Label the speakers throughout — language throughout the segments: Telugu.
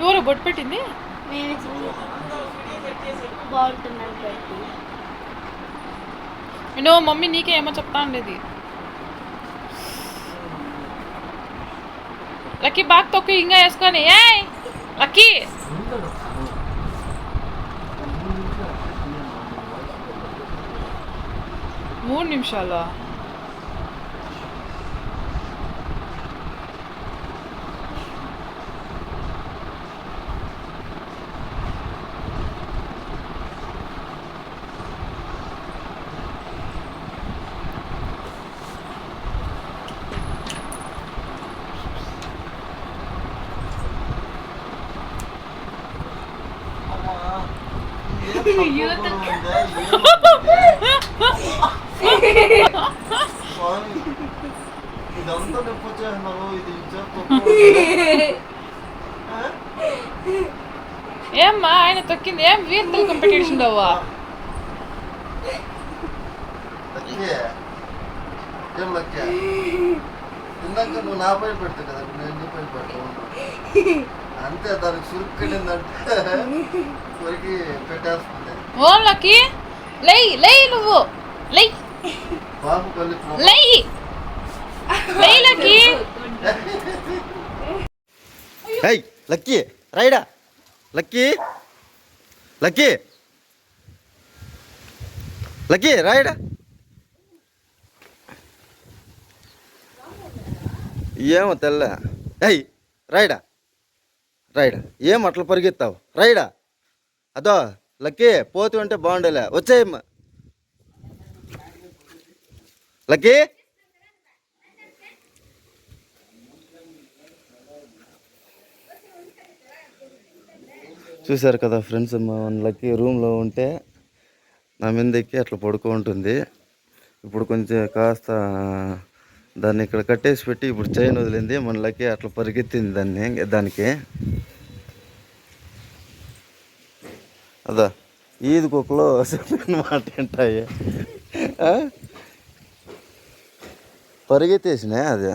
Speaker 1: ఎవరు బొట్టు పెట్టింది
Speaker 2: నేను చిక్కి బాగుంటుందని పెట్టి
Speaker 1: నేను మమ్మీ నీకే ఏమో చెప్తా ఉండేది లక్కీ బాగా తొక్కు ఇంకా వేసుకొని ఏయ్ లక్కీ మూడు నిమిషాలు
Speaker 3: ఇదంతా నొప్పి వచ్చేస్తున్నావు ఇది
Speaker 1: ఏమ్మా ఆయన తొక్కింది. ఏం వీర్తలు కాంపిటీషన్ అవ్వా?
Speaker 3: ఇందాక నువ్వు నా పైన పెడతావు కదా ఇప్పుడు నేను నీ పైన పెడతావు. అంతే దానికి కొరికి పెట్టేస్తుంది.
Speaker 1: లై నువ్వు! లై
Speaker 3: బాబు కళ్ళు
Speaker 1: లై లై lucky!
Speaker 3: Hi Lucky! రైడా Lucky! Lucky! Lucky రాయడా! ఏమో తెల్ల. హై రైడా రైడా. ఏం అట్లా పరిగెత్తావు? రైడా. అదో లక్కీ పోతు అంటే బాగుండేలే. వచ్చేయమ్మ లక్కీ! చూశారు కదా ఫ్రెండ్స్ మా లక్కీ రూమ్లో ఉంటే నా మీద ఎక్కి అట్లా పడుకో ఉంటుంది. ఇప్పుడు కొంచెం కాస్త దాన్ని ఇక్కడ కట్టేసి పెట్టి ఇప్పుడు చైన్ వదిలింది. మన లక్కీ అట్లా పరిగెత్తింది దాన్ని దానికి. అదా. ఈది కుక్కలో చెప్పిన మాట ఏంటాయి ఆ? పరిగెత్తేసినా అది?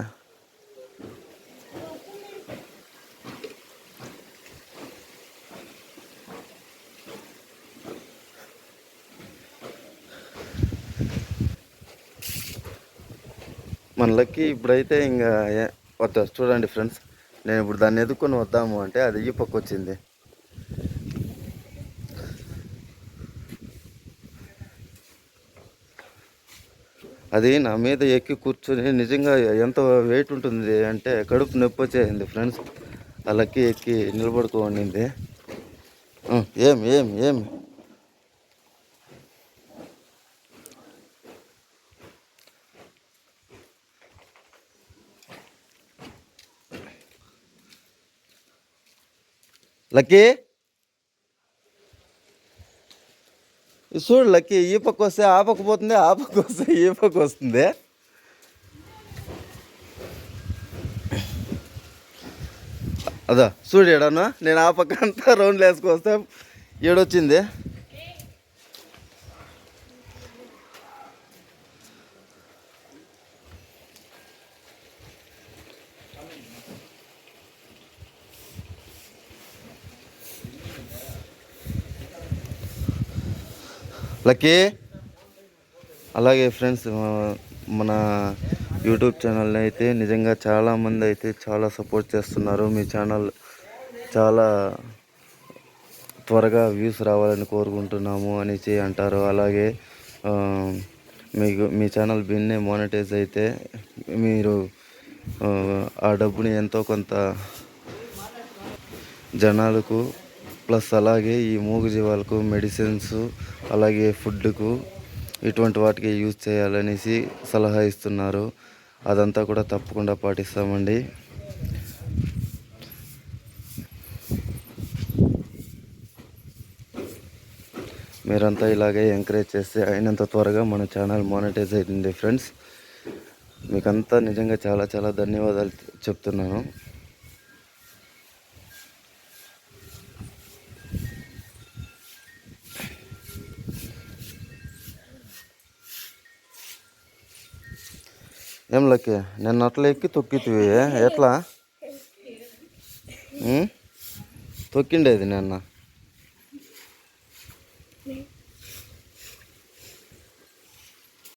Speaker 3: మన లక్కి ఇప్పుడైతే ఇంకా ఏ- వద్దా? చూడండి ఫ్రెండ్స్ నేను ఇప్పుడు దాన్ని ఎదుర్కొని వద్దాము అంటే అది ఈ పక్క వచ్చింది. అది నా మీద ఎక్కి కూర్చొని నిజంగా ఎంత వెయిట్ ఉంటుంది అంటే కడుపు నొప్పి వచ్చేసింది ఫ్రెండ్స్ ఆ లక్కీ ఎక్కి నిలబడుకోండింది ఏం ఏం ఏం? లక్కీ? చూడు లక్కి ఈ పక్క వస్తే ఆ పక్క పోతుంది ఆ పక్క వస్తే ఈ పక్క వస్తుంది అదా చూడు ఏడన్నా నేను ఆ పక్క అంతా రౌండ్లు వేసుకొస్తే ఏడొచ్చింది? లక్కీ? అలాగే ఫ్రెండ్స్ మన యూట్యూబ్ ఛానల్ని అయితే నిజంగా చాలామంది అయితే చాలా సపోర్ట్ చేస్తున్నారు. మీ ఛానల్ చాలా త్వరగా వ్యూస్ రావాలని కోరుకుంటున్నాము అనేసి అంటారు. అలాగే మీకు మీ ఛానల్ బిన్నే మానిటైజ్ అయితే మీరు ఆ డబ్బుని ఎంతో కొంత జనాలకు ప్లస్ అలాగే ఈ మూగజీవాలకు మెడిసిన్స్ అలాగే ఫుడ్కు ఇటువంటి వాటికి యూజ్ చేయాలనేసి సలహా ఇస్తున్నారు. అదంతా కూడా తప్పకుండా పాటిస్తామండి. మీరంతా ఇలాగే ఎంకరేజ్ చేస్తే అయినంత త్వరగా మన ఛానల్ మానిటైజ్ అయింది ఫ్రెండ్స్. మీకంతా నిజంగా చాలా చాలా ధన్యవాదాలు చెప్తున్నాను. ఏం లక్కి నిన్న అట్లా ఎక్కి తొక్కితివి. ఎట్లా? తొక్కిండేది నిన్న.